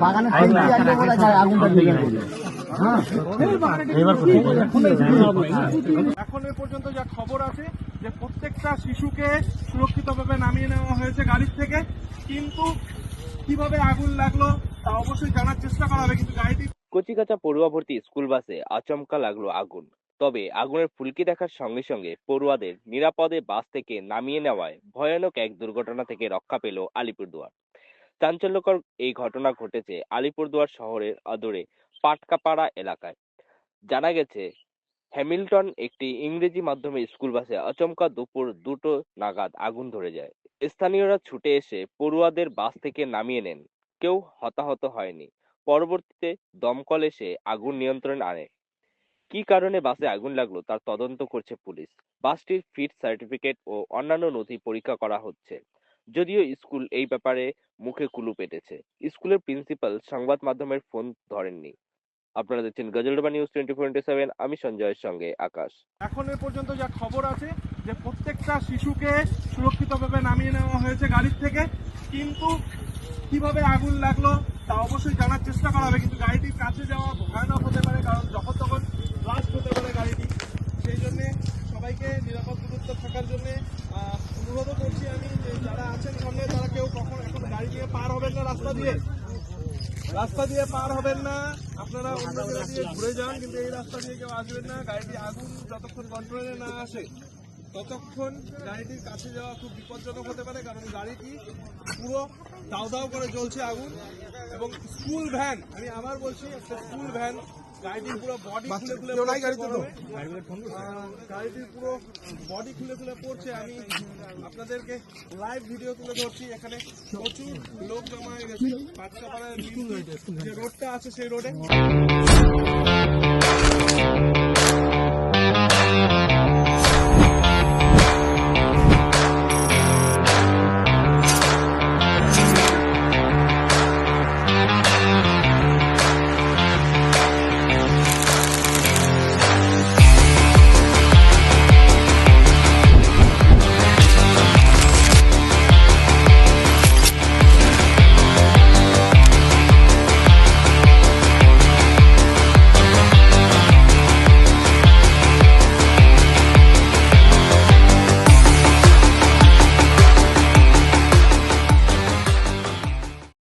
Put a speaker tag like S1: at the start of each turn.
S1: বাগানে আগুনটা লেগে। হ্যাঁ।
S2: এখন এ পর্যন্ত যা খবর আছে যে প্রত্যেকটা শিশুকে সুরক্ষিতভাবে নামিয়ে নেওয়া হয়েছে গাড়ির থেকে কিন্তু কীভাবে আগুন লাগল তা অবশ্যই জানার চেষ্টা করা হবে কিন্তু গাড়িটি
S3: কচিকাচা পড়ুয়া ভর্তি স্কুল বাসে আচমকা লাগল আগুন। তবে আগুনের ফুলকি দেখার সঙ্গে সঙ্গে পড়ুয়াদের নিরাপদে বাস থেকে নামিয়ে নেওয়ায় ভয়ানক এক দুর্ঘটনা থেকে রক্ষা পেল আলিপুরদুয়ার। চাঞ্চল্যকর এই ঘটনা ঘটেছে আলিপুরদুয়ার শহরের আদরে পাটকাপাড়া এলাকায়। জানা গেছে, হ্যামিল্টন একটি ইংরেজি মাধ্যমে স্কুল বাসে আচমকা দুপুর দুটো নাগাদ আগুন ধরে যায়। স্থানীয়রা ছুটে এসে পড়ুয়াদের বাস থেকে নামিয়ে নেন। কেউ হতাহত হয়নি। পরবর্তীতে দমকল এসে আগুন নিয়ন্ত্রণে আনে। কী কারণে বাসে আগুন লাগল তার তদন্ত করছে পুলিশ। বাসটির ফিট সার্টিফিকেট ও অন্যান্য নথি পরীক্ষা করা হচ্ছে। যদিও স্কুল এই ব্যাপারে মুখে কুলু পেটেছে। স্কুলের প্রিন্সিপাল সংবাদ মাধ্যমের ফোন ধরেননি। আপনারা দেখছেন Gajoldoba news twenty four seven. আমি সঞ্জয়ের সঙ্গে আকাশ।
S2: এখন এ পর্যন্ত যা খবর আছে যে প্রত্যেকটা শিশুকে সুরক্ষিতভাবে নামিয়ে নেওয়া হয়েছে গাড়ির থেকে, কিন্তু কীভাবে আগুন লাগল তা অবশ্যই জানার চেষ্টা করা হবে। কিন্তু গাড়িটির কাছে যাওয়া ভয়ানক হতে পারে, কারণ যখন তখন ব্লাস্ট হতে পারে গাড়িটি সেই জন্যে সবাইকে নিরাপদ দূরত্ব থাকার জন্য অনুরোধ করছি আমি যে যারা আছেন সামনে তারা কেউ কখন এখন গাড়ি নিয়ে পার হবেন না রাস্তা রাস্তা দিয়ে পার হবেন না। আপনারা অন্য জায়গা দিয়ে ঘুরে যান, কিন্তু এই রাস্তা দিয়ে কেউ আসবেন না। গাড়িটি আগুন যতক্ষণ কন্ট্রোলে না আসে, ততক্ষণ গাড়িটির কাছে যাওয়া খুব বিপজ্জনক হতে পারে, কারণ গাড়িটি পুরো দাও দাও করে জ্বলছে আগুন। এবং স্কুল ভ্যান আমি আবার বলছি, একটা স্কুল ভ্যান গাড়িটির পুরো বডি খুলে খুলে গাড়িতে তো? গাড়িটির পুরো বডি খুলে খুলে পড়ছে। আমি আপনাদেরকে লাইভ ভিডিও তুলে ধরছি। এখানে প্রচুর লোক জমা হয়ে গেছে। বাচ্চা পাড়ার যে রোডটা আছে সেই রোডে